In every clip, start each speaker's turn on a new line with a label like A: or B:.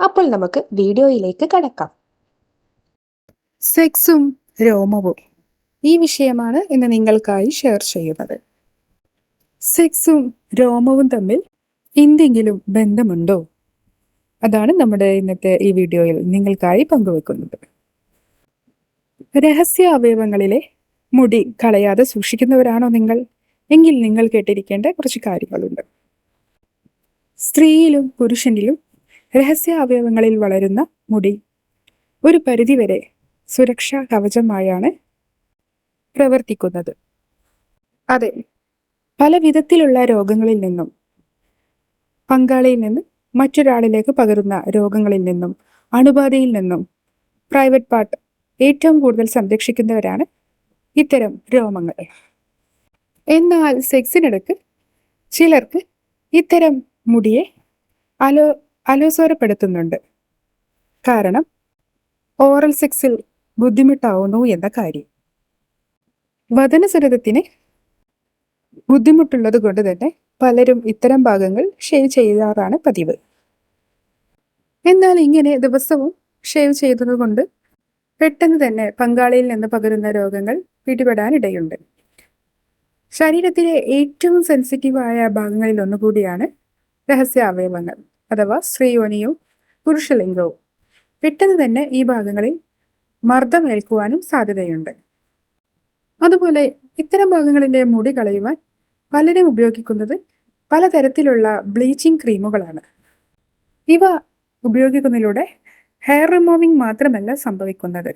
A: അപ്പോൾ നമുക്ക് വീഡിയോയിലേക്ക് കടക്കാം.
B: സെക്സും രോമവും ഈ വിഷയമാണ് ഇന്ന് നിങ്ങൾക്കായി ഷെയർ ചെയ്യുന്നത്. സെക്സും രോമവും തമ്മിൽ എന്തെങ്കിലും ബന്ധമുണ്ടോ? അതാണ് നമ്മുടെ ഇന്നത്തെ ഈ വീഡിയോയിൽ നിങ്ങൾക്കായി പങ്കുവെക്കുന്നത്. രഹസ്യ അവയവങ്ങളിലെ മുടി കളയാതെ സൂക്ഷിക്കുന്നവരാണോ നിങ്ങൾ? എങ്കിൽ നിങ്ങൾ കേട്ടിരിക്കേണ്ട കുറച്ച് കാര്യങ്ങളുണ്ട്. സ്ത്രീയിലും പുരുഷനിലും രഹസ്യ അവയവങ്ങളിൽ വളരുന്ന മുടി. ഒരു പരിധിവരെ സുരക്ഷാ കവചമായാണ് പ്രവർത്തിക്കുന്നത്. അതെ പല വിധത്തിലുള്ള രോഗങ്ങളിൽ നിന്നും പങ്കാളിയിൽ നിന്ന് മറ്റൊരാളിലേക്ക് പകരുന്ന രോഗങ്ങളിൽ നിന്നും അണുബാധയിൽ നിന്നും പ്രൈവറ്റ് പാർട്ട് ഏറ്റവും കൂടുതൽ സംരക്ഷിക്കുന്നവരാണ് ഇത്തരം രോമങ്ങൾ. എന്നാൽ സെക്സിനിടക്ക് ചിലർക്ക് ഇത്തരം മുടിയെ അലോ അലോസരപ്പെടുത്തുന്നുണ്ട്. കാരണം ഓറൽ സെക്സിൽ ബുദ്ധിമുട്ടാവുന്നു എന്ന കാര്യം. വദനസരതത്തിന് ബുദ്ധിമുട്ടുള്ളത് കൊണ്ട് തന്നെ പലരും ഇത്തരം ഭാഗങ്ങൾ ഷേവ് ചെയ്യാറാണ് പതിവ്. എന്നാൽ ഇങ്ങനെ ദിവസവും ഷേവ് ചെയ്തതുകൊണ്ട് പെട്ടെന്ന് തന്നെ പങ്കാളിയിൽ നിന്ന് പകരുന്ന രോഗങ്ങൾ പിടിപെടാനിടയുണ്ട്. ശരീരത്തിലെ ഏറ്റവും സെൻസിറ്റീവായ ഭാഗങ്ങളിൽ ഒന്നുകൂടിയാണ് രഹസ്യ അവയവങ്ങൾ അഥവാ സ്ത്രീയോനിയും പുരുഷലിംഗവും. പെട്ടെന്ന് തന്നെ ഈ ഭാഗങ്ങളിൽ മർദ്ദമേൽക്കുവാനും സാധ്യതയുണ്ട്. അതുപോലെ ഇത്തരം ഭാഗങ്ങളിലെ മുടി കളയുവാൻ പലരും ഉപയോഗിക്കുന്നത് പലതരത്തിലുള്ള ബ്ലീച്ചിങ് ക്രീമുകളാണ്. ഇവ ഉപയോഗിക്കുന്നതിലൂടെ ഹെയർ റിമൂവിംഗ് മാത്രമല്ല സംഭവിക്കുന്നത്.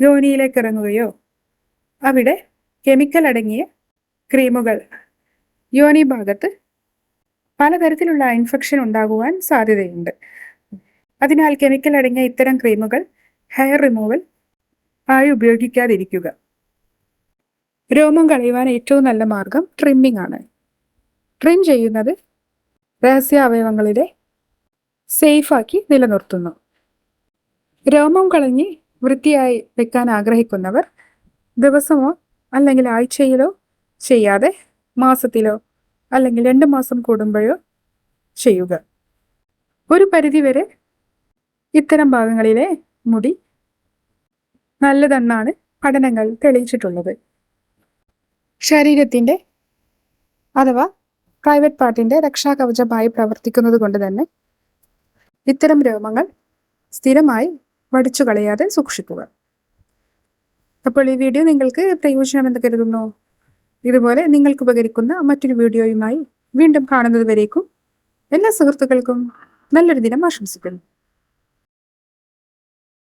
B: യോനിയിലേക്ക് ഇറങ്ങുകയോ അവിടെ കെമിക്കൽ അടങ്ങിയ ക്രീമുകൾ യോനി ഭാഗത്ത് പലതരത്തിലുള്ള ഇൻഫെക്ഷൻ ഉണ്ടാകുവാൻ സാധ്യതയുണ്ട്. അതിനാൽ കെമിക്കൽ അടങ്ങിയ ഇത്തരം ക്രീമുകൾ ഹെയർ റിമൂവൽ ആയി ഉപയോഗിക്കാതിരിക്കുക. രോമം കളയുവാൻ ഏറ്റവും നല്ല മാർഗം ട്രിമ്മിംഗ് ആണ്. ട്രിം ചെയ്യുന്നത് രഹസ്യ അവയവങ്ങളിലെ സേഫാക്കി നിലനിർത്തുന്നു. രോമം കളഞ്ഞ് വൃത്തിയായി വെക്കാൻ ആഗ്രഹിക്കുന്നവർ ദിവസമോ അല്ലെങ്കിൽ ആഴ്ചയിലോ ചെയ്യാതെ മാസത്തിലോ അല്ലെങ്കിൽ രണ്ട് മാസം കൂടുമ്പോഴോ ചെയ്യുക. ഒരു പരിധിവരെ ഇത്തരം ഭാഗങ്ങളിലെ മുടി നല്ലതെന്നാണ് പഠനങ്ങൾ തെളിയിച്ചിട്ടുള്ളത്. ശരീരത്തിന്റെ അഥവാ പ്രൈവറ്റ് പാർട്ടിന്റെ രക്ഷാകവചമായി പ്രവർത്തിക്കുന്നത് കൊണ്ട് തന്നെ ഇത്തരം രോമങ്ങൾ സ്ഥിരമായി വടിച്ചു കളയാതെ സൂക്ഷിക്കുക. അപ്പോൾ ഈ വീഡിയോ നിങ്ങൾക്ക് പ്രയോജനമെന്ന് കരുതുന്നു. ഇതുപോലെ നിങ്ങൾക്ക് ഉപകരിക്കുന്ന മറ്റൊരു വീഡിയോയുമായി വീണ്ടും കാണുന്നത് വരേക്കും എല്ലാ സുഹൃത്തുക്കൾക്കും നല്ലൊരു ദിനം ആശംസിക്കുന്നു.